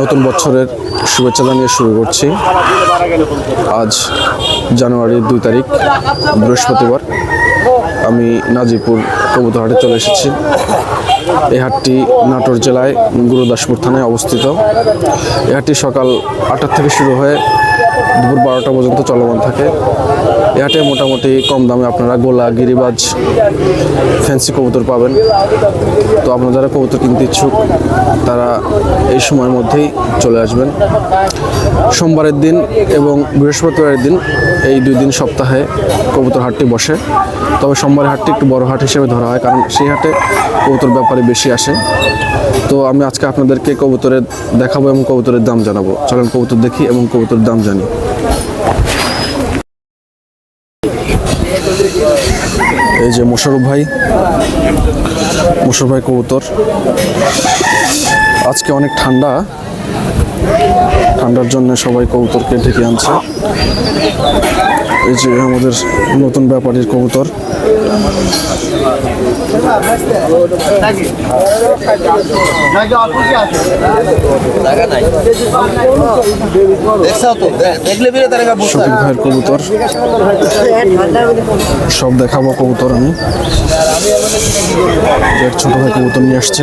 নতুন বছরের শুভেচ্ছা জানিয়ে শুরু করছি। আজ জানুয়ারির দুই তারিখ, বৃহস্পতিবার। আমি নাজিপুর কবুতরহাটে চলে এসেছি। এই হাটটি নাটোর জেলায় গুরুদাসপুর থানায় অবস্থিত। এই হাটটি সকাল আটটার থেকে শুরু হয়ে দুপুর বারোটা পর্যন্ত চলমান থাকে। এই হাটে মোটামুটি কম দামে আপনারা গোলা, গিরিবাজ, ফ্যান্সি কবুতর পাবেন। তো আপনারা যারা কবুতর কিনতে ইচ্ছুক, তারা এই সময়ের মধ্যেই চলে আসবেন। সোমবারের দিন এবং বৃহস্পতিবারের দিন এই দুই দিন সপ্তাহে কবুতর হাটটি বসে। তবে সোমবারের হাটটি একটু বড় হাট হিসেবে ধরা হয়, কারণ সেই হাটে কবুতর ব্যাপারে বেশি আসে। তো আমি আজকে আপনাদেরকে কবুতরের দেখাবো এবং কবুতরের দাম জানাব। চলেন কবুতর দেখি এবং কবুতরের দাম জানি। এই যে মোশারফ ভাই মোশারফ ভাই কবুতর। আজকে অনেক ঠান্ডা, ঠান্ডার জন্য সবাই কবুতরকে ঢেকে আনছে। এই যে আমাদের নতুন ব্যাপারীর কবুতর। কবুতর। সব দেখাবো কবুতর আমি। ছোট ভাই কবুতর নিয়ে আসছে।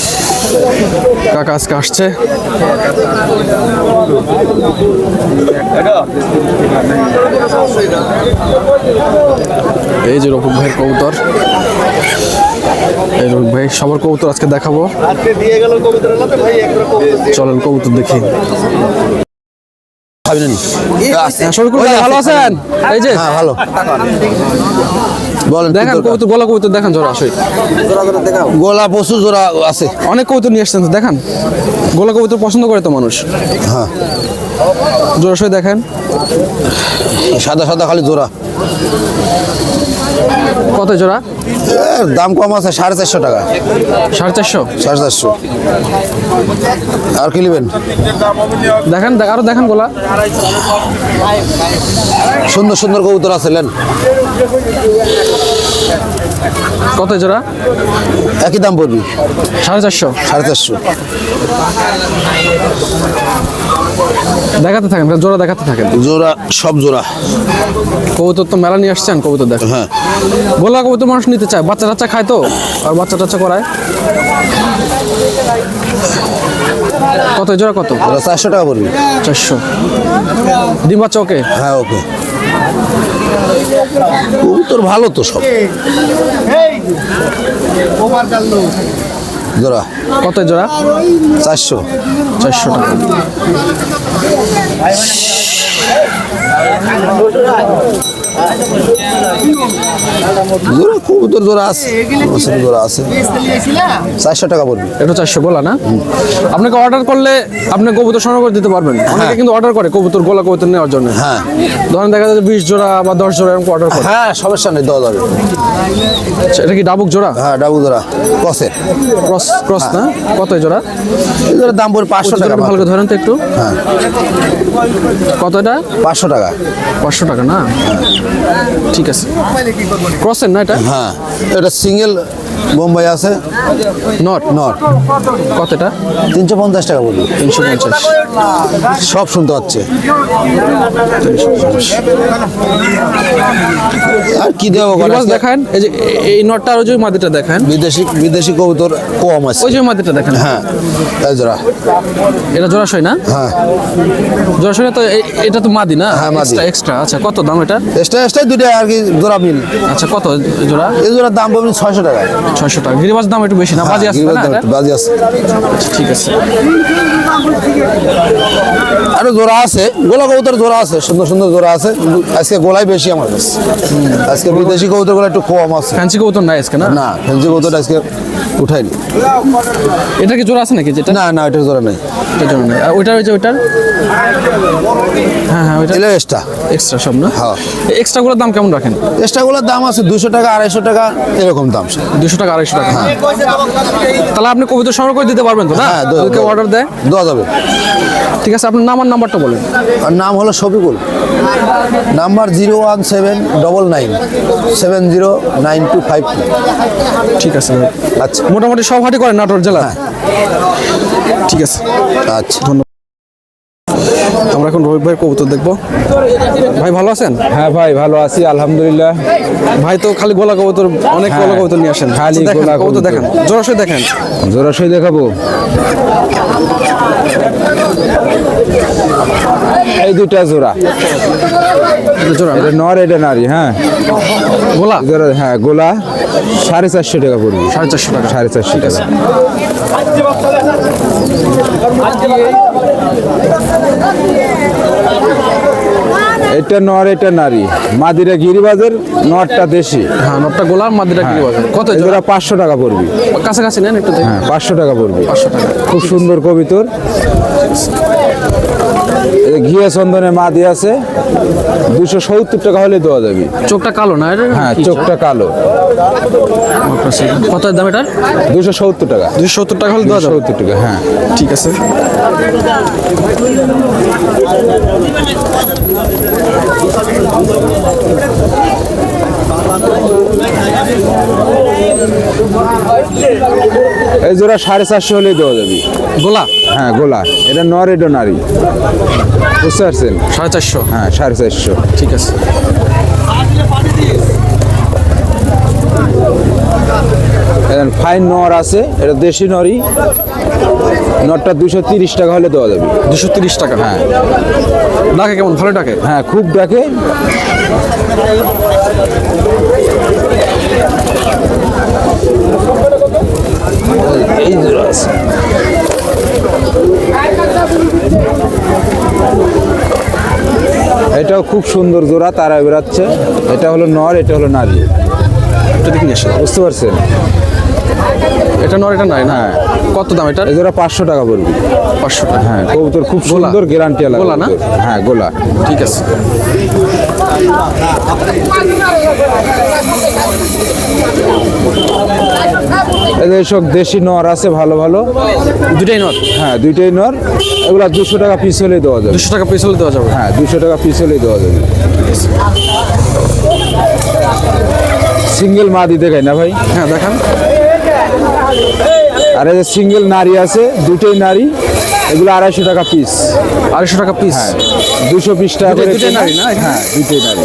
কাকা আজকে আসছে। এই যে রফিক ভাইয়ের কবুতর। এই রফিক ভাই সবার কবুতর আজকে দেখাবো। চলেন কবুতর দেখি। হ্যাঁ, না। ভালো আছেন? এই যে? হ্যাঁ ভালো। বলেন দেখেন কবুতর গোলা কবুতর দেখেন জোড়া আসই গোলা পশু জোড়া আছে। অনেক কবুতর নিয়ে আসছেন দেখেন। গোলা কবুতর পছন্দ করে তো মানুষ। হ্যাঁ। জোড়া দেখেন। সাদা সাদা খালি জোড়া। কত জোড়া? দাম কম আছে সাড়ে চারশো টাকা। সাড়ে চারশো? সাড়ে চারশো। আর কি নেবেন? দেখান আরও দেখেন গোলা। সুন্দর সুন্দর কবুতর আছে নেন। কত জোড়া? একই দাম পড়বি। সাড়ে চারশো। সাড়ে চারশো। দেখাতে থাকেন জোড়া দেখাতে থাকেন? জোড়া সব জোড়া। কবুতর তো মেলা নিয়ে আসছেন কবুতর দেখেন হ্যাঁ। গোলা কবুতর মানুষ নিতে চায় বাচ্চা টাচ্চা খায় তো? আর বাচ্চা টাচ্চা করায়? কত জোড়া কত? চারশো টাকা পড়বি। চারশো। ডিম বাচ্চা ওকে? হ্যাঁ ওকে। কবুতর ভালো তো সব। জোড়া? কত জোড়া? চারশো। চারশো টাকা। জোড়া কবুতর জোড়া আছে জোড়া আছে। চারশো টাকা পড়বি। এটা চারশো গোলা না? আপনাকে অর্ডার করলে আপনি কবুতর সংগ্রহ করে দিতে পারবেন। অনেকে কিন্তু অর্ডার করে কবুতর গোলা কবুতর নেওয়ার জন্য। হ্যাঁ। ধরেন দেখা যাচ্ছে বিশ জোড়া বা দশ জোড়া এরকম অর্ডার করে। হ্যাঁ সমস্যা নেই দেওয়া যাবে। আচ্ছা, এটা কি ডাবুক জোড়া? হ্যাঁ ডাবুক জোড়া। ক্রসে। ক্রস ক্রস না? কত এই জোড়া? জোড়ার দাম পড়ে পাঁচশো টাকা ভালো করে ধরেন তো একটু। হ্যাঁ। কতটা পাঁচশো টাকা। পাঁচশো টাকা না? ঠিক আছে। ক্রসের না এটা? হ্যাঁ। এটা সিঙ্গেল বোম্বাই আছে? নট। নট। কত এটা তিনশো পঞ্চাশ টাকা বলবি তিনশো পঞ্চাশ। সব শুনতে হচ্ছে আর কি দেবো দেখান। এই যে এই নটটা আর ওই যে মাদিটা দেখান। বিদেশি বিদেশি কবুতর কম আছে। ওই যে মাদিটা দেখান। হ্যাঁ এই জোড়া। এটা জোড়াশয় না? হ্যাঁ। জোড়াশয় না তো এটা তো মাদি না? হ্যাঁ, মাদি। এক্সট্রা এক্সট্রা আচ্ছা কত দাম এটা? এক্সট্রা এক্সট্রা দুটো আর কি জোড়া মিল। আচ্ছা কত জোড়া? এই জোড়ার দাম পাবেন ছয়শো টাকা। ছয়শো টাকা। গিরিবাজ দাম একটু বেশি না? বাজি আছে এটা? একটু বাজি আছে। ঠিক আছে। আরও জোড়া আছে। গোলা কবুতর জোড়া আছে সুন্দর সুন্দর জোড়া আছে। আজকে গোলাই বেশি আমার কাছে। আজকে বিদেশি কবুতরগুলো একটু কম আছে। ফ্যান্সি কবুতর নাই আজকে না? না ফেন্সি কবুতর আজকে উঠাইনি এটা কি জোড়া আছে নাকি যেটা? না না এটার জোড়া নেই। জন্য নেই। আর ওইটার হয়েছে ওইটার? হ্যাঁ হ্যাঁ ওইটা এক্সট্রা এক্সট্রা সব না? হ্যাঁ। এক্সট্রাগুলোর দাম কেমন রাখেন? এক্সট্রাগুলোর দাম আছে দুশো টাকা আড়াইশো টাকা এরকম দাম। দুশো টাকা আড়াইশো টাকা। তাহলে আপনি কবিতা সংগ্রহ করে দিতে পারবেন তো না? হ্যাঁ যদি অর্ডার দেয়? দেওয়া যাবে। ঠিক আছে আপনার নাম আর নাম্বারটা বলেন। আর নাম হলো Shafiqul. Number zero one seven double nine seven zero nine two five two. ঠিক আছে আচ্ছা। মোটামুটি সব হাটই করেন নাটোর জেলা ঠিক আছে। আচ্ছা। আমরা এখন রবি ভাই কবুতর দেখব। ভাই ভালো আছেন? হ্যাঁ ভাই ভালো আছি আলহামদুলিল্লাহ। ভাই তো খালি গোলা কবুতর অনেক হ্যাঁ, গোলা কবুতর নিয়ে আসেন। খালি আচ্ছা, গোলা কবুতর। দেখেন জোরাশয় দেখেন। জোরাশই দেখাবো। এই দুটা জোড়া। এটা জোড়া? এটা নর এটা নারী হ্যাঁ। গোলা? জোড়া হ্যাঁ গোলা সাড়ে চারশো টাকা পড়বে। সাড়ে চারশো টাকা। সাড়ে চারশো টাকা। এটা নর এটা নারী। মাদিরা গিরিবাজের নরটা দেশি। হ্যাঁ নটটা গোলাম মাদিরা গিরিবাজের। কত জোড়া পাঁচশো টাকা পড়বে। কাছাকাছি নেন একটু হ্যাঁ পাঁচশো টাকা পড়বি। পাঁচশো টাকা। খুব সুন্দর কবিতর। ঘিয়ে চন্দনে মা দিয়ে আছে দুশো সত্তর টাকা হলে দেওয়া যাবে। চোখটা কালো না? এটা হ্যাঁ চোখটা কালো। কত দাম এটার? দুশো সত্তর টাকা। দুশো সত্তর টাকা হলে দেওয়া সত্তর টাকা হ্যাঁ। ঠিক আছে। এই জোড়া সাড়ে চারশো হলেই দেওয়া যাবে। গোলা? হ্যাঁ গোলা। এটা নর এটা নারী। বুঝতে পারছেন? সাড়ে চারশো? হ্যাঁ সাড়ে চারশো। ঠিক আছে। ফাইন নর আছে এটা দেশি নরই। নরটা দুশো তিরিশ টাকা হলে দেওয়া যাবে। দুশো তিরিশ টাকা? হ্যাঁ। ডাকে কেমন? ভালো ডাকে? হ্যাঁ খুব ডাকে। এই আছে এটাও খুব সুন্দর জোড়া তারা বেরাচ্ছে এটা হলো নর এটা হলো নারী। এটা দেখে নিয়ে বুঝতে পারছেন? এটা নর এটা নাই না হ্যাঁ। কত দাম এটার? এই পাঁচশো টাকা পড়বে পাঁচশো টাকা। হ্যাঁ কবুতর খুব? সুন্দর গ্যারান্টি গোলা না? হ্যাঁ গোলা। ঠিক আছে। যে সব দেশি নর আছে ভালো ভালো। দুটাই নর? হ্যাঁ দুইটাই নর। এগুলা দুশো টাকা পিস হলে দেওয়া যাবে। দুশো টাকা পিস হলে দেওয়া যাবে? হ্যাঁ দুশো টাকা পিস হলেই দেওয়া যাবে। সিঙ্গেল মাদি দেখাই না ভাই? হ্যাঁ দেখান। আর এই যে সিঙ্গেল নারী আছে দুটোই নারী এগুলো আড়াইশো টাকা পিস আড়াইশো টাকা পিস হ্যাঁ দুশো বিশ টাকা করে দুটোই নারী না? হ্যাঁ দুটোই নারী।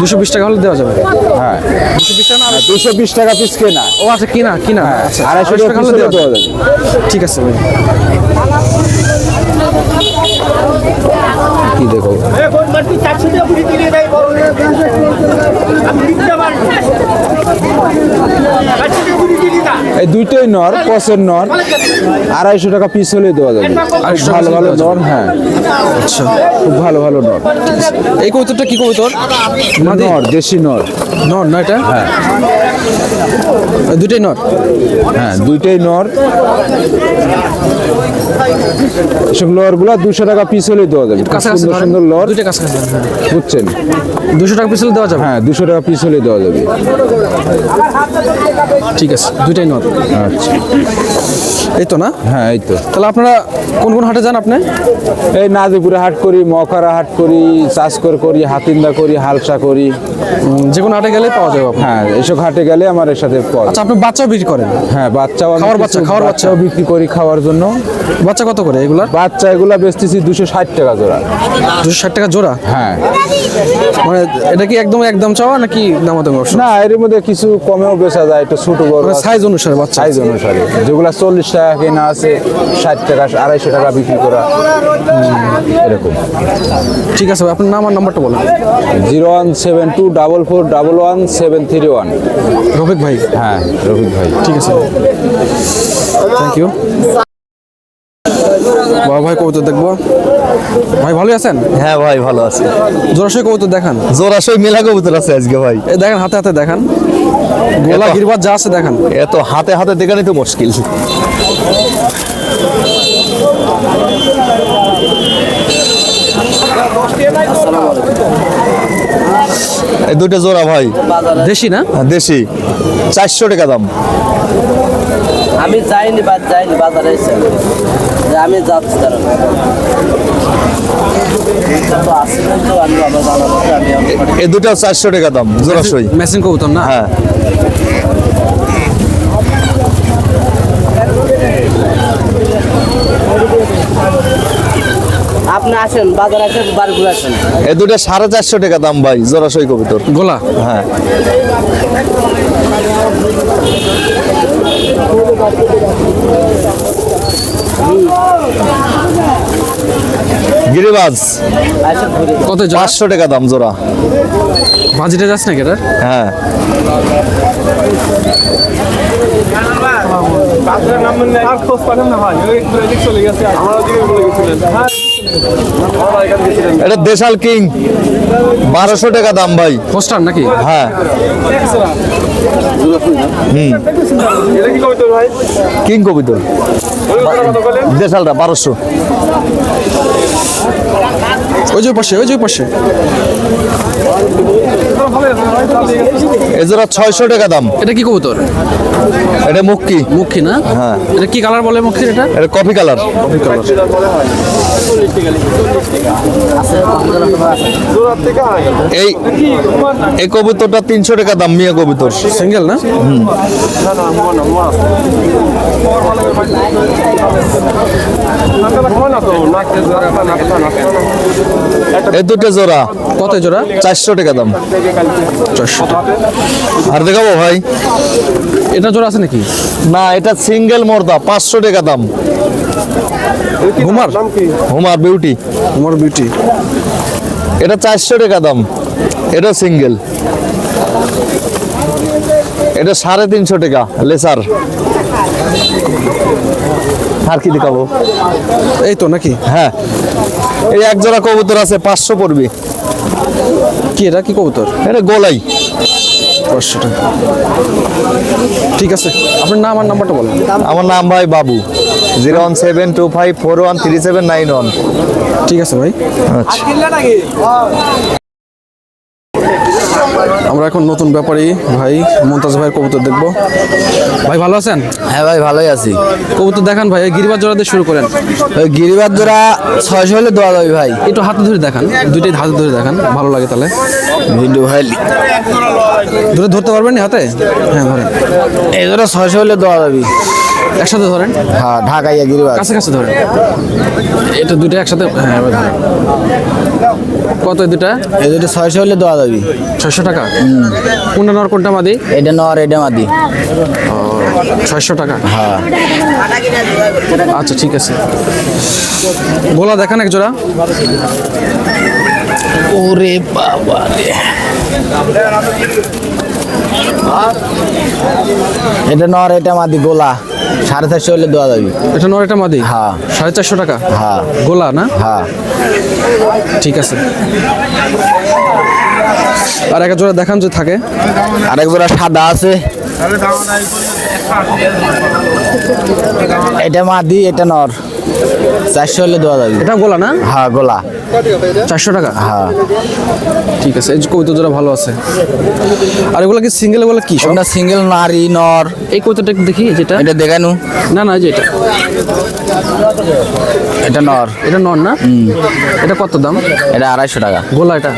দুশো বিশ টাকা হলে দেওয়া যাবে? হ্যাঁ। দুশো বিশ টাকা না দুশো বিশ টাকা পিস কেনা। ও আচ্ছা কিনা কিনা। হ্যাঁ আচ্ছা আড়াইশো টাকা হলে দেওয়া যাবে। ঠিক আছে ভাই। কি দেখো? এই দুইটাই নর পচের নর। আড়াইশো টাকা পিস হলে দেওয়া যাবে। ভালো ভালো নর হ্যাঁ। আচ্ছা। খুব ভালো ভালো নর। এই কবুতরটা কি কবুতর? নর দেশি নর। নর না এটা হ্যাঁ। দুটাই নর? হ্যাঁ দুইটাই নর। এসব লর দুশো টাকা পিস হলে দেওয়া যাবে। সুন্দর সুন্দর লর। দুইটা কাছাকাছি হ্যাঁ। বুঝছেন? দুশো টাকা পিস হলে দেওয়া যাবে? হ্যাঁ দুশো টাকা পিস হলে দেওয়া যাবে। ঠিক আছে দুইটাই নর। আচ্ছা। এই তো না? হ্যাঁ এই তো। তাহলে আপনারা কোন কোন হাটে যান আপনি? এই নাজিপুরে হাট করি মকারা হাট করি চাষকর করি হাতিন্দা করি হালসা করি। যে কোনো হাটে গেলে পাওয়া যাবে হ্যাঁ এসব হাটে গেলে আমার এর সাথে পাওয়া আচ্ছা আপনি বাচ্চাও বিক্রি করেন? হ্যাঁ বাচ্চাও খাওয়ার বাচ্চা, খাওয়ার বাচ্চাও বিক্রি করি খাওয়ার জন্য। বাচ্চা কত করে এগুলার বাচ্চা এগুলা বেচতেছি দুশো ষাট টাকা জোড়া। দুশো ষাট টাকা জোড়া? হ্যাঁ। মানে এটা কি একদম একদম চাওয়া নাকি দামাদামি অবশ্য না এর মধ্যে কিছু কমেও বেচা যায় একটু ছোট বড় মানে সাইজ অনুসারে বাচ্চা। সাইজ অনুসারে। যেগুলা চল্লিশ টাকা কেনা আছে ষাট টাকা আড়াইশো টাকা বিক্রি করা। এরকম। ঠিক আছে আপনার নাম আর নাম্বারটা বলেন। Zero one seven two double four double one seven three one Rafiq ভাই? হ্যাঁ রফিক ভাই। ঠিক আছে। থ্যাংক ইউ বাবা ভাই কবুতর দেখব। ভাই ভালোই আছেন? হ্যাঁ ভাই ভালো আছে। জোরাশয় কবুতর দেখান। জোরাশয় মেলা কবুতর আছে আজকে ভাই। এই দেখেন হাতে হাতে দেখান। গোলা গিরবাদ যা আছে দেখান। এত হাতে হাতে দেখানি তো মুশকিল। এই দুটো জোড়া ভাই। দেশি না? হ্যাঁ, দেশি। চারশো টাকা দাম। আমি যাইনি বা যাইনি বাজারে আমি যাচ্ছি তারা। এই দুটো চারশো টাকা দাম জোড়াশই মেশিন কবুতর না? হ্যাঁ। আপনি আসেন বাজারে আসেন বাড়ি ঘুরে আসেন। এই দুটো সাড়ে চারশো টাকা দাম ভাই জোড়াশই কবুতর। গোলা? হ্যাঁ। গিরিবাজ কত জোড়া? পাঁচশো টাকা দাম জোড়া। বাজেটে যাচ্ছে নাকি এটা হ্যাঁ। আর খোঁজ পাঠান না ভাই চলে গেছে আমার ওদিকে বলে গেছিলেন। এটা দেশাল কিং। বারোশো টাকা দাম ভাই। পোস্টার নাকি? হ্যাঁ। এটা কি কবিতর দেশালটা বারোশো। ওই যে পাশে ওই যে পাশে ভালো আছে ভাই চালিয়ে গেছে এজোড়া ছয়শো টাকা দাম। এটা কি কবুতর? এটা মুক্কি। মুখী না? হ্যাঁ। এটা কি কালার বলে মুখী এটা? এটা কফি কালার। থেকে আয় এই এই কবুতরটা তিনশো টাকা দাম মিয়া কবুতর। সিঙ্গেল না? না এই দুটো জোড়া। কত জোড়া? চারশো টাকা দাম। চারশো। আর দেখাবো ভাই। এটা জোড়া আছে নাকি? না এটা সিঙ্গেল মর্দা পাঁচশো টাকা দাম। কি হুমার বিউটি তোমার বিউটি এটা চারশো টাকা দাম। এটা সিঙ্গেল। এটা সাড়ে তিনশো টাকা লেসার। আর কি দেখাবো? এই তো নাকি? হ্যাঁ। এই এক জোড়া কবুতর আছে পাঁচশো পড়বে। কি এটা? কি কবুতর? এটা গোলাই। পাঁচশো টাকা। ঠিক আছে আপনার নাম আর নাম্বারটা বলেন। আমার নাম ভাই Babu. Zero one seven two five four one three seven nine one. ঠিক আছে ভাই। আচ্ছা। আমরা এখন নতুন ব্যাপারী ভাই মমতাজ ভাইয়ের কবুতর দেখব। ভাই ভালো আছেন? হ্যাঁ ভাই ভালোই আছি। কবুতর দেখান ভাই গিরিবাজ জোড়া দিয়ে শুরু করেন। ওই গিরিবাদ জোড়া ছয়শো হলে দেওয়া যাবে ভাই। একটু হাতে ধরে দেখান দুইটাই হাতে ধরে দেখান ভালো লাগে তাহলে। ভিডিও ভাই ধরে ধরতে পারবেন নি হাতে? হ্যাঁ ধরেন। এই জোড়া ছয়শো হলে দেওয়া যাবে একসাথে ধরেন? হ্যাঁ ঢাকাইয়া গিরিবাদ কাছে কাছে ধরেন। এটা দুটো একসাথে হ্যাঁ। কত এই দুটা এই দুটো ছয়শো হলে দেওয়া যাবে। ছয়শো টাকা? কোনটা নর কোনটা মাদি? এটা নর এটা মাদি। ছয়শো টাকা। হ্যাঁ। আচ্ছা ঠিক আছে। গোলা দেখান এক জোড়া। ওরে বাবা রে এটা নর এটা মাদি গোলা। সাড়ে চারশো হলে দেওয়া যাবে। এটা নর এটা মাদি? হ্যাঁ। সাড়ে চারশো টাকা? হ্যাঁ। গোলা না? হ্যাঁ। ঠিক আছে। আর এক জোড়া দেখান যে থাকে। আর এক জোড়া সাদা আছে। এটা মাদি এটা নর। চারশো হলে দেওয়া যাবে। এটা গোলা না? হ্যাঁ গোলা। চারশো টাকা? হ্যাঁ। ঠিক আছে। এই যে কবিতা জোড়া ভালো আছে। আর এগুলো কি সিঙ্গেল এগুলো কি সব? ওটা সিঙ্গেল নারী নর। এই কবিতাটা একটু দেখি যেটা? এটা দেখানু না না এই যে এটা। এটা নর। এটা নর না? এটা কত দাম? এটা আড়াইশো টাকা। গোলা এটা?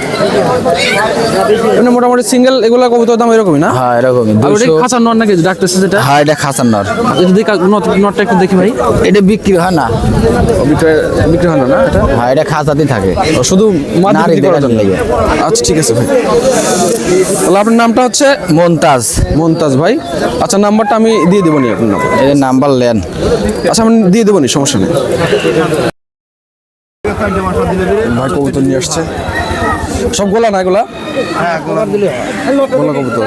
মানে মোটামুটি সিঙ্গেল এগুলো কবিতার দাম এরকমই না? হ্যাঁ এরকমই। ওটা খাঁচার নন নাকি ডাক্তার যেটা? হ্যাঁ এটা খাসান নর। যদি নটটা একটু দেখি ভাই। এটা বিক্রি হয় না। বিক্রি বিক্রি হয় না না এটা? হ্যাঁ এটা খাসাতেই থাকে। ও, শুধু নারী দেখানোর জন্য। আচ্ছা ঠিক আছে ভাই। তাহলে আপনার নামটা হচ্ছে মন্তাজ মমতাজ ভাই। আচ্ছা নাম্বারটা আমি দিয়ে দেবো নি আপনার নাম্বার এর নাম্বার লেন। আচ্ছা আমি দিয়ে দেবো নি সমস্যা নেই। ভাই কবুতর নিয়ে আসছে। সব গোলা না এগুলা? গোলা কবুতর।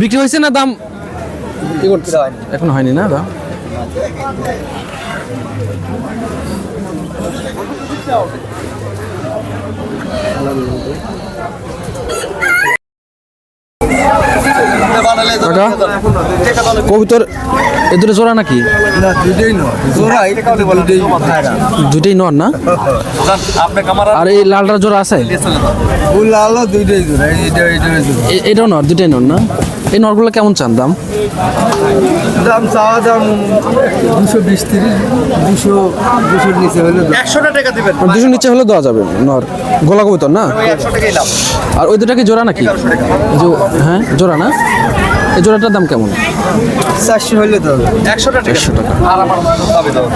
বিক্রি হয়েছে না দাম? এখন হয়নি না দাম? কাকা, কবুতর এ দুটো জোড়া নাকি? দুটোই নর না? আর এই লালটা জোড়া আছে? এটাও নর দুটাই নর না? এই নরগুলো কেমন চান দাম? দাম চাওয়া দাম দুশো বিশ তিরিশ দুশো দুশোর নিচে হলে একশোটা টাকা দিবেন। দুশো নিচে হলে দেওয়া যাবে নর। গোলা কবুতর না? আর ওই দুটা কি জোড়া নাকি? হ্যাঁ জোড়া না? এই জোড়াটার দাম কেমন? চারশো হলে তো একশোটা টাকা একশো টাকা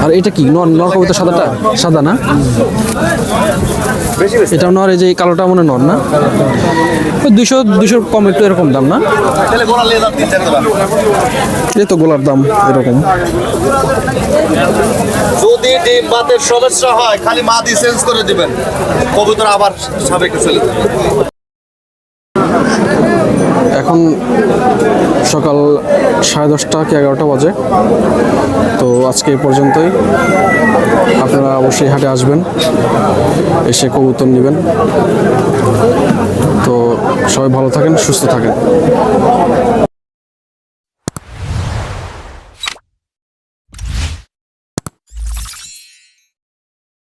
আর এটা কি? নর নর কবুতর সাদাটা? সাদা না? বেশি বেশি। এটাও নর এই যে এই কালোটা মনে হয় নর না? ওই দুশো দুশোর কম একটু এরকম দাম না? এই তো গোলার দাম এরকম। যদি ডিম বাতের সমস্যা হয় খালি মা দিয়ে চেঞ্জ করে দিবেন। কবুতর আবার সাবেকে চলে যাবে। এখন সকাল সাড়ে দশটা কি এগারোটা বাজে। তো আজকে এই পর্যন্তই। আপনারা অবশ্যই হাটে আসবেন, এসে কবুতর নেবেন। তো সবাই ভালো থাকেন, সুস্থ থাকেন।